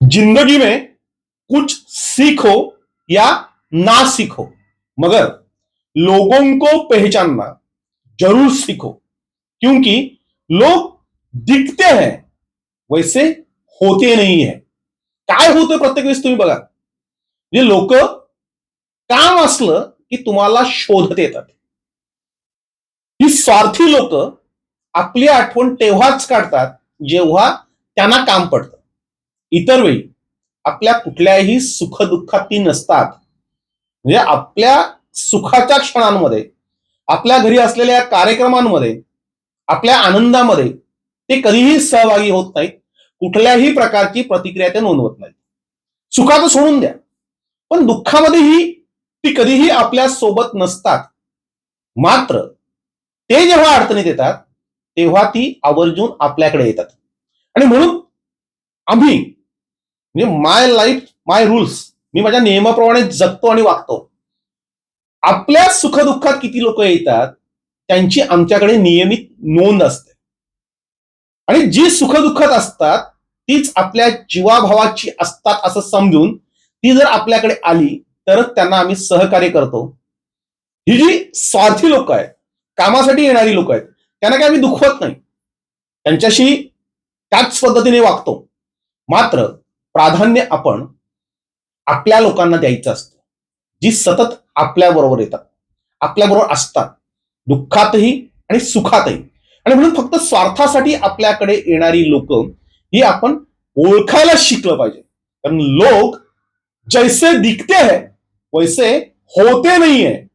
ज़िंदगी में कुछ सीखो या ना सीखो, मगर लोगों को पहचानना ज़रूर सीखो, क्योंकि लोग दिखते हैं, वैसे होते नहीं है। काय होतं प्रत्येक वेळेस तुम्ही बघा? म्हणजे लोक काम असलं की तुम्हाला शोधत येतात. ही स्वार्थी लोक आपली आठवण तेव्हाच काढतात जेव्हा त्यांना काम पडतं. इतर वेळी आपल्या कुठल्याही सुखदुःखात ती नसतात. म्हणजे आपल्या सुखाच्या क्षणांमध्ये आपल्या घरी असलेल्या कार्यक्रमांमध्ये आपल्या आनंदामध्ये ते कधीही सहभागी होत नाहीत. कुठल्याही प्रकारची प्रतिक्रिया ते नोंदवत नाहीत. सुखाचं सोडून द्या. पण दुःखामध्येही ती कधीही आपल्यासोबत नसतात. मात्र ते जेव्हा अडचणीत येतात तेव्हा ती आवर्जून आपल्याकडे येतात. आणि म्हणून आम्ही म्हणजे माय लाईफ माय रुल्स मी माझ्या नियमाप्रमाणे जगतो आणि वागतो. आपल्या सुखदुःखात किती लोक येतात त्यांची आमच्याकडे नियमित नोंद असते. आणि जी सुखदुःखात असतात तीच आपल्या जीवाभावाची असतात असं समजून ती जर आपल्याकडे आली तरच त्यांना आम्ही सहकार्य करतो. ही जी स्वार्थी लोक आहेत कामासाठी येणारी लोक आहेत त्यांना काही आम्ही दुखवत नाही. त्यांच्याशी त्याच पद्धतीने वागतो. मात्र प्राधान्य आपण आपल्या लोकांना द्यायचं असतं. जी सतत आपल्याबरोबर येतात आपल्याबरोबर असतात दुःखातही आणि सुखातही. आणि म्हणून फक्त स्वार्थासाठी आपल्याकडे येणारी लोक ही आपण ओळखायला शिकलं पाहिजे. कारण लोक जैसे दिखते है वैसे होते नाही आहे